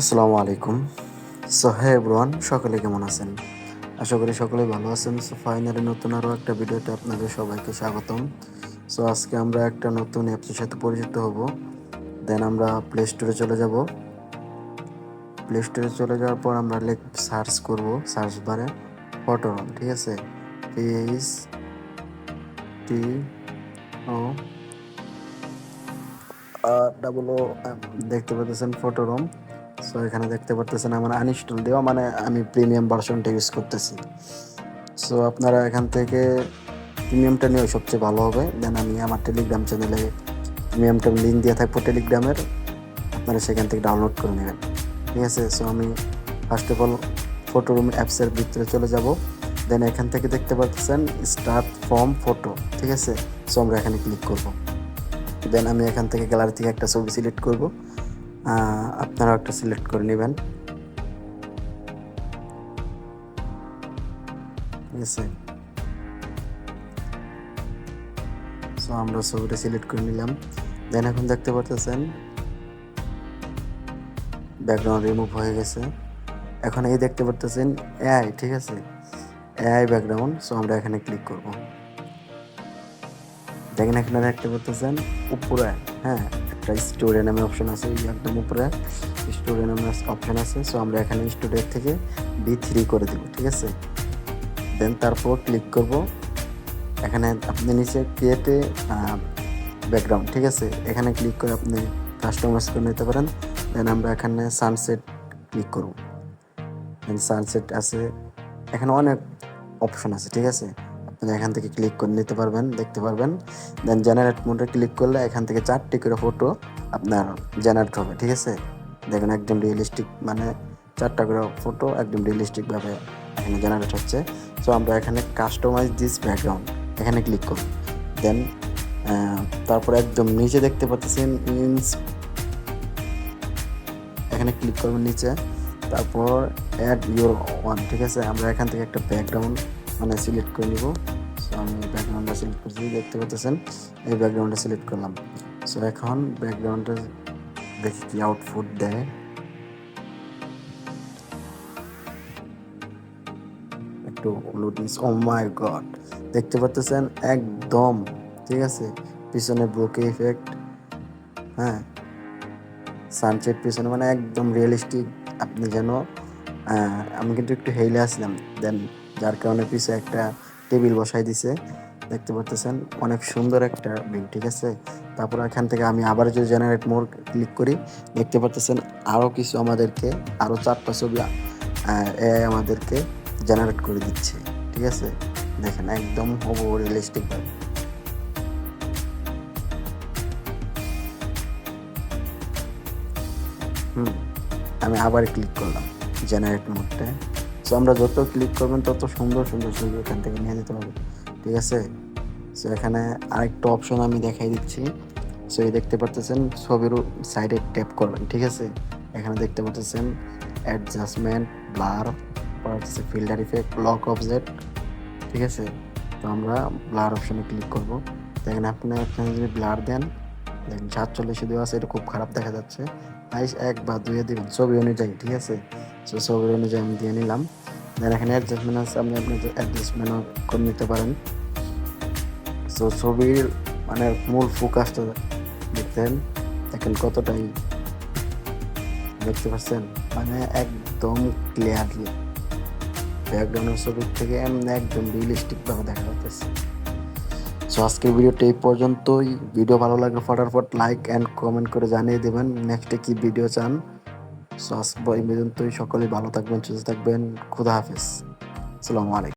আসসালামু আলাইকুম। সো হ্যাঁ সকলে কেমন আছেন? আশা করি সকলে ভালো আছেন। সো ফাইনালি নতুন আরও একটা ভিডিওতে আপনাদের সবাইকে স্বাগতম। সো আজকে আমরা একটা নতুন অ্যাপসের সাথে পরিচিত হব। দেন আমরা প্লে স্টোরে চলে যাব। প্লে স্টোরে চলে যাওয়ার পর আমরা লেখ সার্চ করব সার্চ বারে ফটোরম ঠিক আছে? পিএইচ টি ও ডাবল ও দেখতে পাচ্ছেন ফটোরম সো এখানে দেখতে পারতেছেন আমার আনইনস্টল দেওয়া মানে আমি প্রিমিয়াম ভার্সনটা ইউজ করতেছি। সো আপনারা এখান থেকে প্রিমিয়ামটা নিয়ে সবচেয়ে ভালো হবে। দেন আমি আমার টেলিগ্রাম চ্যানেলে প্রিমিয়ামটা লিঙ্ক দিয়ে থাকব টেলিগ্রামের আপনারা সেখান থেকে ডাউনলোড করে নেবেন। ঠিক আছে? সো আমি first of all photo room অ্যাপসের ভিতরে চলে যাব। দেন এখান থেকে দেখতে পাচ্ছেন স্টার্ট ফর্ম ফটো ঠিক আছে? সো আমরা এখানে ক্লিক করব। দেন আমি এখান থেকে গ্যালারি থেকে একটা ছবি সিলেক্ট করব। আপনারাও একটা সিলেক্ট করে নেবেন। ঠিক আছে সো আমরা ছবিটা সিলেক্ট করে নিলাম। দেন এখন দেখতে পারতেছেন ব্যাকগ্রাউন্ড রিমুভ হয়ে গেছে। এখন এই দেখতে পারতেছেন এআই ঠিক আছে? এআই ব্যাকগ্রাউন্ড সো আমরা এখানে ক্লিক করব। দেখেন এখানে দেখতে পারতেছেন উপরে হ্যাঁ একটা স্টোরে নামে অপশন আছে একদম উপরে স্টোরে নামে অপশন আছে সো আমরা এখানে স্টুডিও থেকে বি থ্রি করে দিব, ঠিক আছে? দেন তারপর ক্লিক করব, এখানে আপনি নিচে ক্রিয়েটে ব্যাকগ্রাউন্ড ঠিক আছে? এখানে ক্লিক করে আপনি কাস্টমাইজ করে নিতে পারেন দেন আমরা এখানে সানসেট ক্লিক করব। দেন সানসেট আছে, এখানে অনেক অপশন আছে, ঠিক আছে? আপনি এখান থেকে ক্লিক করে নিতে পারবেন, দেখতে পারবেন। দেন জেনারেট মোডে ক্লিক করলে এখান থেকে চারটি করে ফটো আপনার জেনারেট হবে, ঠিক আছে? দেখেন, একদম রিয়েলিস্টিক মানে চারটা করে ফটো একদম রিয়েলিস্টিকভাবে এখানে জেনারেট হচ্ছে। সো আমরা এখানে কাস্টমাইজ দিস ব্যাকগ্রাউন্ড এখানে ক্লিক করব। দেন তারপর একদম নিচে দেখতে পাচ্ছেন ইনস এখানে ক্লিক করবেন নিচে। তারপর অ্যাড ইউর ওয়ান ঠিক আছে? আমরা এখান থেকে একটা ব্যাকগ্রাউন্ড মানে সিলেক্ট করে নিব। সো আমি ব্যাকগ্রাউন্ডটা সিলেক্ট করছি, দেখতে পাচ্ছেন? এই ব্যাকগ্রাউন্ডটা সিলেক্ট করলাম। সো এখন ব্যাকগ্রাউন্ডটা দেখি কি আউটপুট দেয়। একটু লুটিস ও মাই গড দেখতে পাচ্ছেন? একদম, ঠিক আছে? পিছনে ব্রোকে ইফেক্ট হ্যাঁ? সানসেট পিছনে মানে একদম রিয়েলিস্টিক আপনি যেন আমি কিন্তু একটু হেলে আসলাম। দেন যার কারণে পিছে একটা টেবিল বসাই দিছে। দেখতে পারতেছেন, অনেক সুন্দর একটা ভিউ ঠিক আছে? তারপর এখান থেকে আমি আবার যদি জেনারেট মোর ক্লিক করি, দেখতে পারতেছেন আরও কিছু আমাদেরকে আরও চারটা ছবি এআই আমাদেরকে জেনারেট করে দিচ্ছে, ঠিক আছে? দেখেন, একদম হব রিয়েলিস্টিকভাবে হুম, আমি আবার ক্লিক করলাম জেনারেট মোডটা সো আমরা যত ক্লিক করবেন, তত সুন্দর সুন্দর ছবি এখান থেকে নিয়ে যেতে পারব ঠিক আছে? সো এখানে আরেকটা অপশন আমি দেখাই দিচ্ছি। সো এই দেখতে পারতেছেন, ছবির সাইডে ট্যাপ করবেন, ঠিক আছে? এখানে দেখতে পাচ্ছেন অ্যাডজাস্টমেন্ট ব্লার হচ্ছে ফিল্টার ইফেক্ট লক অবজেক্ট ঠিক আছে? তো আমরা ব্লার অপশনে ক্লিক করব। দেখেন আপনি আপনি যদি ব্লার দেন দেখেন সাতচল্লিশে দেওয়া আছে, এটা খুব খারাপ দেখা যাচ্ছে। তাই এক বা দুয়ে দেবেন, ছবি অনুযায়ী, ঠিক আছে? সো ছবি অনুযায়ী আমি দিয়ে নিলাম। দেন এখানে অ্যাডজাস্টমেন্ট আছে, আপনি আপনি অ্যাডজাস্টমেন্টও করে নিতে পারেন। সো ছবির মানে মূল ফোকাসটা দেখতেন, দেখেন কতটাই, দেখতে পাচ্ছেন? মানে একদম ক্লিয়ারলি ব্যাকগ্রাউন্ডের ছবির থেকে একদম রিয়েলিস্টিকভাবে দেখা যাচ্ছে। সো আজকের ভিডিওটা এই পর্যন্তই। ভিডিও ভালো লাগলে ফটাফট লাইক অ্যান্ড কমেন্ট করে জানিয়ে দেবেন নেক্সটে কি ভিডিও চান। সো আজ পর্যন্তই। সকলেই ভালো থাকবেন, সুস্থ থাকবেন। খুদা হাফেজ। আসসালামু আলাইকুম।